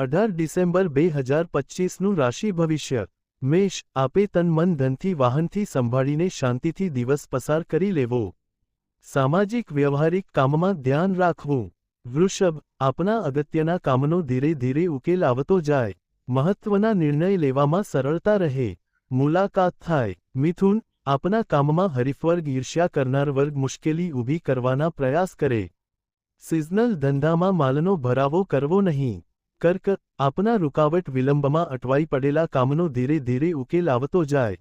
અઢાર ડિસેમ્બર બે હજાર પચીસનું રાશિ ભવિષ્ય. મેષ, આપે તન મન ધનથી વાહનથી સંભાળીને શાંતિથી દિવસ પસાર કરી લેવો. સામાજિક વ્યવહારિક કામમાં ધ્યાન રાખવું. વૃષભ, આપના અગત્યના કામનો ધીરે ધીરે ઉકેલ આવતો જાય. મહત્વના નિર્ણય લેવામાં સરળતા રહે. મુલાકાત થાય. મિથુન, આપના કામમાં હરીફવર્ગ ઈર્ષ્યા કરનાર વર્ગ મુશ્કેલી ઊભી કરવાના પ્રયાસ કરે. સિઝનલ ધંધામાં માલનો ભરાવો કરવો નહીં. કર્ક, આપના રૂકાવટ વિલંબમાં અટવાઈ પડેલા કામનો ધીરે ધીરે ઉકેલ આવતો જાય.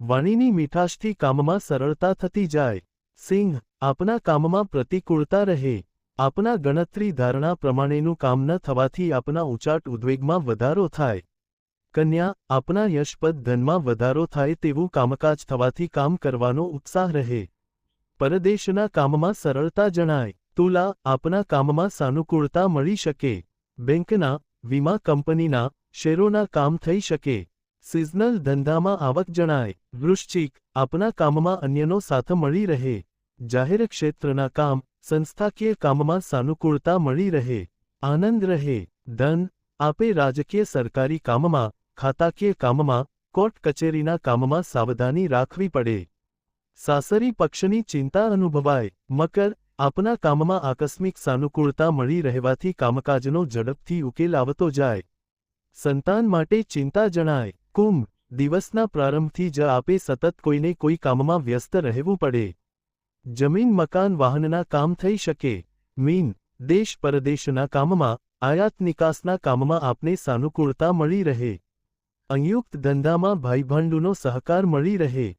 વાણીની મીઠાશથી કામમાં સરળતા થતી જાય. સિંહ, આપના કામમાં પ્રતિકૂળતા રહે. આપના ગણતરી ધારણા પ્રમાણેનું કામ ન થવાથી આપના ઉચાટ ઉદ્વેગમાં વધારો થાય. કન્યા, આપના યશપદ ધનમાં વધારો થાય તેવું કામકાજ થવાથી કામ કરવાનો ઉત્સાહ રહે. પરદેશના કામમાં સરળતા જણાય. તુલા, આપના કામમાં સાનુકૂળતા મળી શકે. બેંકના, વીમા કંપનીના શેરોના કામ થઈ શકે. સિઝનલ ધંધામાં આવક જણાય. વૃશ્ચિક, આપના કામમાં અન્યનો સાથ મળી રહે. જાહેર ક્ષેત્રના કામ, સંસ્થાકીય કામમાં સાનુકૂળતા મળી રહે. આનંદ રહે. ધન, આપે રાજકીય સરકારી કામમાં, ખાતાકીય કામમાં, કોર્ટ કચેરીના કામમાં સાવધાની રાખવી પડે. સાસરી પક્ષની ચિંતા અનુભવાય. મકર આપના કામમાં આકસ્મિક સાનુકૂળતા મળી રહેવાથી કામકાજનો ઝડપથી ઉકેલ આવતો જાય. સંતાન માટે ચિંતા જણાય. કુંભ, દિવસના પ્રારંભથી જ આપે સતત કોઈને કોઈ કામમાં વ્યસ્ત રહેવું પડે. જમીન, મકાન, વાહનના કામ થઈ શકે. મીન, દેશ પરદેશના કામમાં, આયાત નિકાસના કામમાં આપને સાનુકૂળતા મળી રહે. સંયુક્ત ધંધામાં ભાઈભાંડુનો સહકાર મળી રહે.